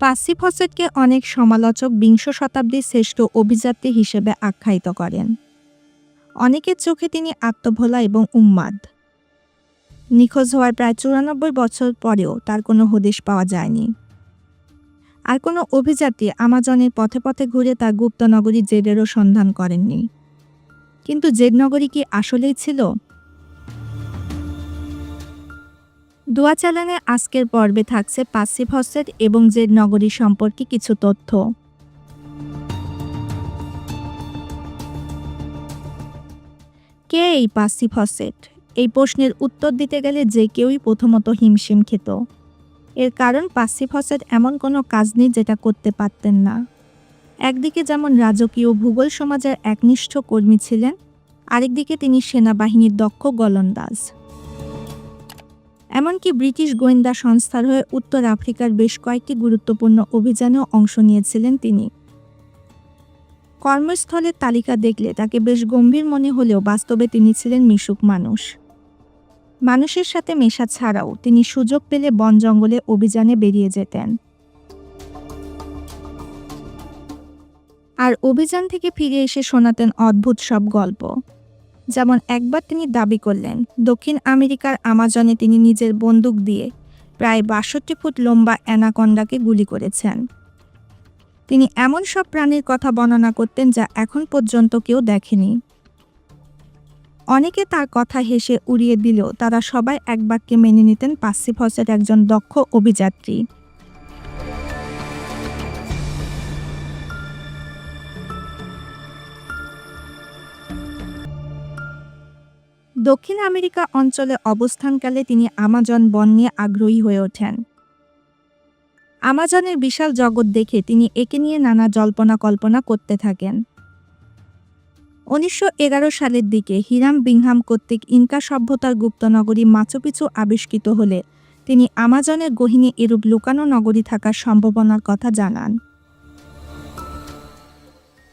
পাসি ফসেটকে অনেক সমালোচক বিংশ শতাব্দীর শ্রেষ্ঠ অভিযাত্রী হিসেবে আখ্যায়িত করেন। অনেকের চোখে তিনি আত্মভোলা এবং উন্মাদ নিখোঁজ হওয়ার প্রায় চুরানব্বই বছর পরেও তার কোনো হদিশ পাওয়া যায়নি। আর কোনো অভিযাত্রী আমাজনের পথে পথে ঘুরে তার গুপ্তনগরী জেডেরও সন্ধান করেননি। কিন্তু জেড নগরী কি আসলেই ছিল? দোয়া চ্যানেলে আজকের পর্বে থাকছে পাসি ফসেট এবং জেড নগরী সম্পর্কে কিছু তথ্য। কে এই পাসি ফসেট এই প্রশ্নের উত্তর দিতে গেলে যে কেউই প্রথমত হিমশিম খেত। এর কারণ পাসি ফসেট এমন কোনো কাজ নেই যেটা করতে পারতেন না। একদিকে যেমন রাজকীয় ভূগোল সমাজের একনিষ্ঠ কর্মী ছিলেন, আরেকদিকে তিনি সেনাবাহিনীর দক্ষ গোলন্দাজ। এমনকি ব্রিটিশ গোয়েন্দা সংস্থার হয়ে উত্তর আফ্রিকার বেশ কয়েকটি গুরুত্বপূর্ণ অভিযানেও অংশ নিয়েছিলেন তিনি। কর্মস্থলের তালিকা দেখলে তাকে বেশ গম্ভীর মনে হলেও বাস্তবে তিনি ছিলেন মিশুক মানুষ। মানুষের সাথে মেশা ছাড়াও তিনি সুযোগ পেলে বন জঙ্গলে অভিযানে বেরিয়ে যেতেন। আর অভিযান থেকে ফিরে এসে শোনাতেন অদ্ভুত সব গল্প। যেমন একবার তিনি দাবি করলেন, দক্ষিণ আমেরিকার আমাজনে তিনি নিজের বন্দুক দিয়ে প্রায় বাষট্টি ফুট লম্বা অ্যানাকন্ডাকে গুলি করেছেন। তিনি এমন সব প্রাণীর কথা বর্ণনা করতেন যা এখন পর্যন্ত কেউ দেখেনি। অনেকে তার কথা হেসে উড়িয়ে দিলেও তারা সবাই এক বাক্যে মেনে নিতেন পাসিফসের একজন দক্ষ অভিযাত্রী। দক্ষিণ আমেরিকা অঞ্চলে অবস্থানকালে তিনি আমাজন বন নিয়ে আগ্রহী হয়ে ওঠেন। আমাজনের বিশাল জগৎ দেখে তিনি একে নিয়ে নানা জল্পনা কল্পনা করতে থাকেন। উনিশশো এগারো সালের দিকে হিরাম বিংহাম কর্তৃক ইনকা সভ্যতার গুপ্তনগরী মাচুপিচু আবিষ্কৃত হলে তিনি আমাজনের গহিনী এরূপ লুকানো নগরী থাকার সম্ভাবনার কথা জানান।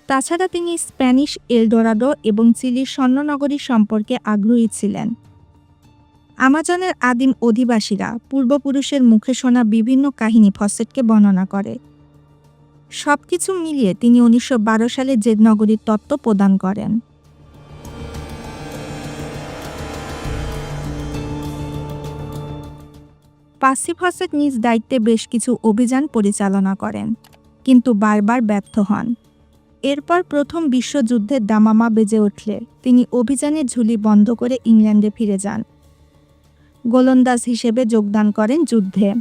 তাছাড়া তিনি স্প্যানিশ এলডোরাডো এবং চিলির স্বর্ণনগরী সম্পর্কে আগ্রহী ছিলেন। আমাজনের আদিম অধিবাসীরা পূর্বপুরুষের মুখে শোনা বিভিন্ন কাহিনী ফসেটকে বর্ণনা করে। সবকিছু মিলিয়ে তিনি উনিশশো বারো সালে জেদ নগরীর তত্ত্ব প্রদান করেন। পাসি ফসেট নিজ দায়িত্বে বেশ কিছু অভিযান পরিচালনা করেন, কিন্তু বারবার ব্যর্থ হন। এরপর প্রথম বিশ্বযুদ্ধের দামামা বেজে উঠলে। তিনি অভিযানের ঝুলি বন্ধ করে ইংল্যান্ডে ফিরে যান। গোলন্দাজ হিসেবে যোগদান করেন যুদ্ধে।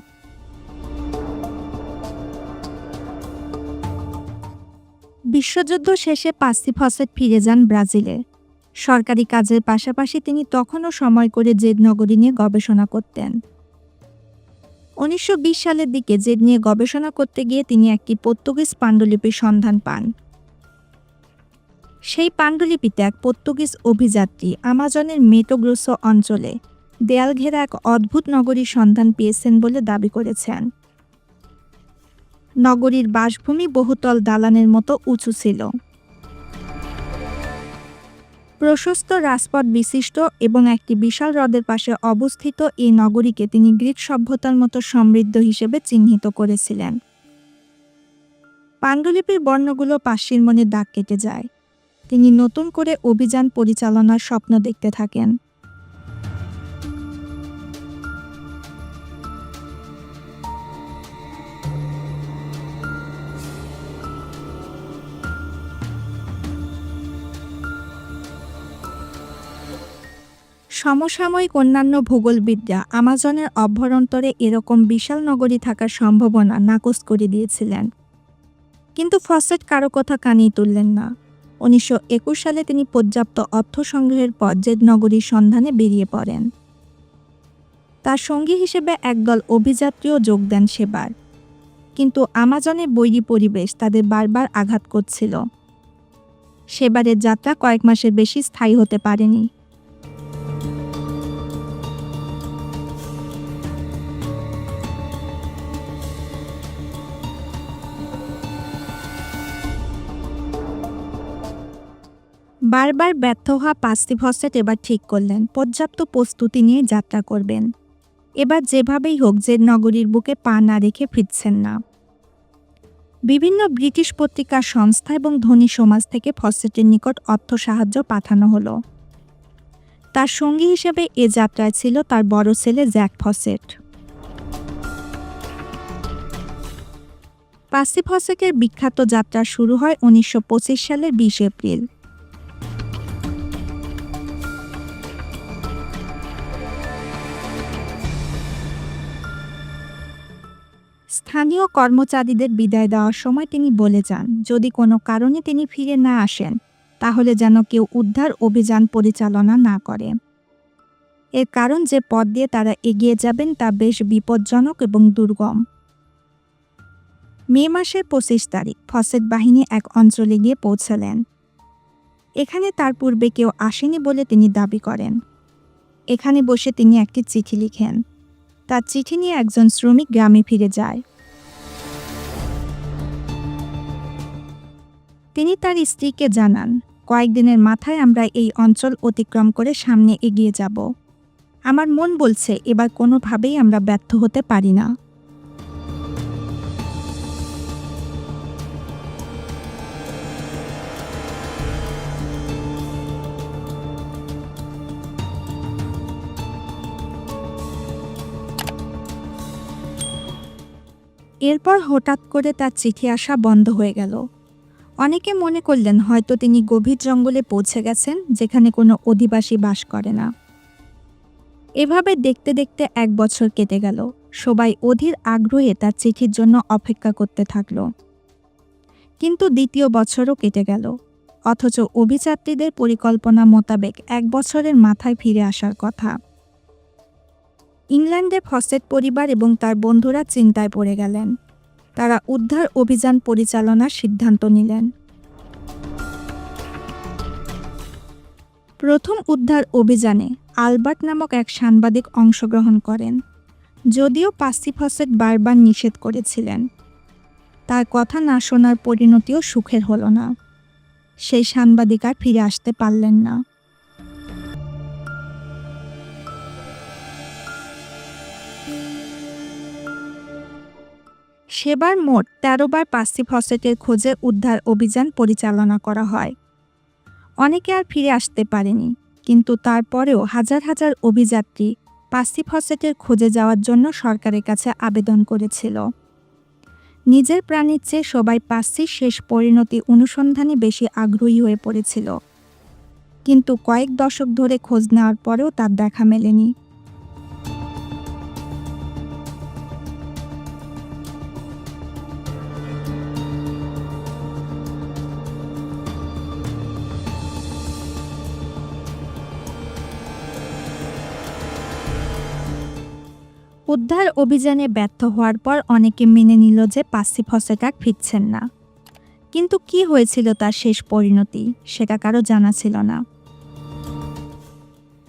বিশ্বযুদ্ধ শেষে পাসি ফসেট ফিরে যান ব্রাজিলে। সরকারি কাজের পাশাপাশি তিনি তখনও সময় করে জেদ নগরী নিয়ে গবেষণা করতেন। উনিশশো বিশ সালের দিকে জেদ নিয়ে গবেষণা করতে গিয়ে তিনি একটি পর্তুগিজ পাণ্ডুলিপির সন্ধান পান। সেই পাণ্ডুলিপিতে এক পর্তুগিজ অভিযাত্রী আমাজনের মেটোগ্রোসো অঞ্চলে দেয়াল ঘেরা এক অদ্ভুত নগরীর সন্ধান পেয়েছেন বলে দাবি করেছেন। নগরীর বাসভূমি বহুতল দালানের মতো উঁচু ছিল। প্রশস্ত রাজপথ বিশিষ্ট এবং একটি বিশাল হ্রদের পাশে অবস্থিত এই নগরীকে তিনি গ্রিক সভ্যতার মতো সমৃদ্ধ হিসেবে চিহ্নিত করেছিলেন। পাণ্ডুলিপির বর্ণগুলো পাশের মনে দাগ কেটে যায়। তিনি নতুন করে অভিযান পরিচালনার স্বপ্ন দেখতে থাকেন। সমসাময়িক অন্যান্য ভূগোলবিদ্যা আমাজনের অভ্যন্তরে এরকম বিশাল নগরী থাকার সম্ভাবনা নাকচ করে দিয়েছিলেন। কিন্তু ফসেট কারও কথা কানেই তুললেন না। উনিশশো একুশ সালে তিনি পর্যাপ্ত অর্থ সংগ্রহের পর জেদ নগরীর সন্ধানে বেরিয়ে পড়েন। তার সঙ্গী হিসেবে একদল অভিযাত্রীও যোগ দেন সেবার। কিন্তু আমাজনে বৈরী পরিবেশ তাদের বারবার আঘাত করছিল। সেবারের যাত্রা কয়েক মাসের বেশি স্থায়ী হতে পারেনি। বারবার ব্যর্থ হওয়া পাঁচটি ভসেট এবার ঠিক করলেন, পর্যাপ্ত প্রস্তুতি নিয়ে যাত্রা করবেন। এবার যেভাবেই হোক যে নগরীর বুকে পা না রেখে ফিরছেন না। বিভিন্ন ব্রিটিশ পত্রিকা সংস্থা এবং ধনী সমাজ থেকে ফসেটের নিকট অর্থ সাহায্য পাঠানো হলো। তার সঙ্গী হিসেবে এ যাত্রায় ছিল তার বড় ছেলে জ্যাক ফসেট। পাসি বিখ্যাত যাত্রা শুরু হয় উনিশশো পঁচিশ সালের বিশ এপ্রিল। স্থানীয় কর্মচারীদের বিদায় দেওয়ার সময় তিনি বলে যান, যদি কোনো কারণে তিনি ফিরে না আসেন, তাহলে যেন কেউ উদ্ধার অভিযান পরিচালনা না করে। এর কারণ যে পথ দিয়ে তারা এগিয়ে যাবেন তা বেশ বিপজ্জনক এবং দুর্গম। মে মাসের পঁচিশ তারিখ ফসেট বাহিনী এক অঞ্চলে গিয়ে পৌঁছালেন। এখানে তার পূর্বে কেউ আসেনি বলে তিনি দাবি করেন। এখানে বসে তিনি একটি চিঠি লিখেন। তার চিঠি নিয়ে একজন শ্রমিক গ্রামে ফিরে যায়। তিনি তার স্ত্রীকে জানান, কয়েকদিনের মাথায় আমরা এই অঞ্চল অতিক্রম করে সামনে এগিয়ে যাব। আমার মন বলছে এবার কোনোভাবেই আমরা ব্যর্থ হতে পারি না। এরপর হঠাৎ করে তার চিঠি আসা বন্ধ হয়ে গেল। অনেকে মনে করলেন হয়তো তিনি গভীর জঙ্গলে পৌঁছে গেছেন, যেখানে কোনো অধিবাসী বাস করে না। এভাবে দেখতে দেখতে এক বছর কেটে গেল। সবাই অধীর আগ্রহে তার চিঠির জন্য অপেক্ষা করতে থাকল। কিন্তু দ্বিতীয় বছরও কেটে গেল। অথচ অভিযাত্রীদের পরিকল্পনা মোতাবেক এক বছরের মাথায় ফিরে আসার কথা। ইংল্যান্ডে ফসেট পরিবার এবং তার বন্ধুরা চিন্তায় পড়ে গেলেন। তারা উদ্ধার অভিযান পরিচালনার সিদ্ধান্ত নিলেন। প্রথম উদ্ধার অভিযানে আলবার্ট নামক এক সাংবাদিক অংশগ্রহণ করেন, যদিও পাসি ফসেট বারবার নিষেধ করেছিলেন। তার কথা না শোনার পরিণতিও সুখের হলো না। সেই সাংবাদিক আর ফিরে আসতে পারলেন না। সেবার মোট তেরো বার পাসি ফসেটের খোঁজে উদ্ধার অভিযান পরিচালনা করা হয়। অনেকে আর ফিরে আসতে পারেনি, কিন্তু তারপরেও হাজার হাজার অভিযাত্রী পাঁচটি ফসেটের খোঁজে যাওয়ার জন্য সরকারের কাছে আবেদন করেছিল। নিজের প্রাণীর চেয়ে সবাই পাসির শেষ পরিণতি অনুসন্ধানে বেশি আগ্রহী হয়ে পড়েছিল। কিন্তু কয়েক দশক ধরে খোঁজ নেওয়ার পরেও তার দেখা মেলেনি। উদ্ধার অভিযানে ব্যর্থ হওয়ার পর অনেকে মেনে নিল যে পাসি ফসেটাক ফিরছেন না। কিন্তু কি হয়েছিল তার শেষ পরিণতি, সেটা কারও জানা ছিল না।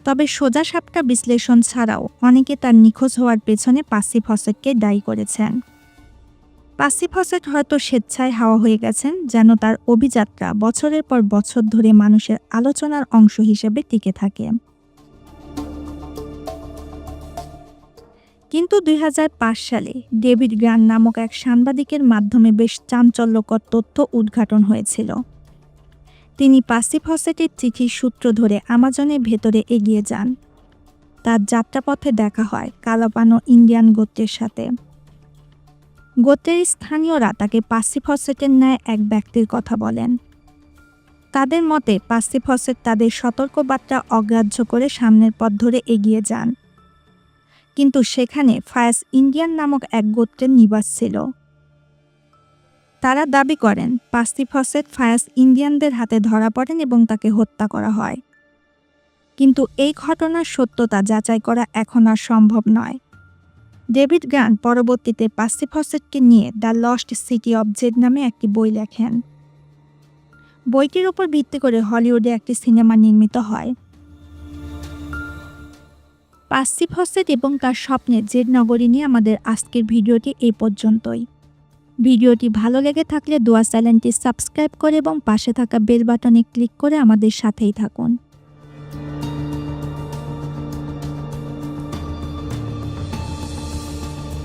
তবে সোজা সাপটা বিশ্লেষণ ছাড়াও অনেকে তার নিখোঁজ হওয়ার পেছনে পাসি ফসেটকে দায়ী করেছেন। পাসি ফসেট হয়তো স্বেচ্ছায় হাওয়া হয়ে গেছেন, যেন তার অভিযাত্রা বছরের পর বছর ধরে মানুষের আলোচনার অংশ হিসেবে টিকে থাকে। কিন্তু দুই হাজার পাঁচ সালে ডেভিড গ্রান নামক এক সাংবাদিকের মাধ্যমে বেশ চাঞ্চল্যকর তথ্য উদ্ঘাটন হয়েছিল। তিনি পাসিফসেটের চিঠির সূত্র ধরে আমাজনের ভেতরে এগিয়ে যান। তার যাত্রাপথে দেখা হয় কালাপানো ইন্ডিয়ান গোত্রের সাথে। গোত্রের স্থানীয়রা তাকে পাসিফসেটের ন্যায় এক ব্যক্তির কথা বলেন। তাদের মতে পাসিফসেট তাদের সতর্কবার্তা অগ্রাহ্য করে সামনের পথ ধরে এগিয়ে যান। কিন্তু সেখানে ফায়াস ইন্ডিয়ান নামক এক গোত্রের নিবাস ছিল। তারা দাবি করেন পাস্তিফসেট ফায়াস ইন্ডিয়ানদের হাতে ধরা পড়েন এবং তাকে হত্যা করা হয়। কিন্তু এই ঘটনার সত্যতা যাচাই করা এখন আর সম্ভব নয়। ডেভিড গান পরবর্তীতে পাস্তিফসেটকে নিয়ে the lost city of Z নামে একটি বই লেখেন। বইটির উপর ভিত্তি করে হলিউডে একটি সিনেমা নির্মিত হয়। পাসি ফসেট এবং তার স্বপ্নের জেড নগরী নিয়ে আমাদের আজকের ভিডিওটি এই পর্যন্তই। ভিডিওটি ভালো লেগে থাকলে দোয়া চ্যানেলটি সাবস্ক্রাইব করে এবং পাশে থাকা বেল বাটনে ক্লিক করে আমাদের সাথেই থাকুন।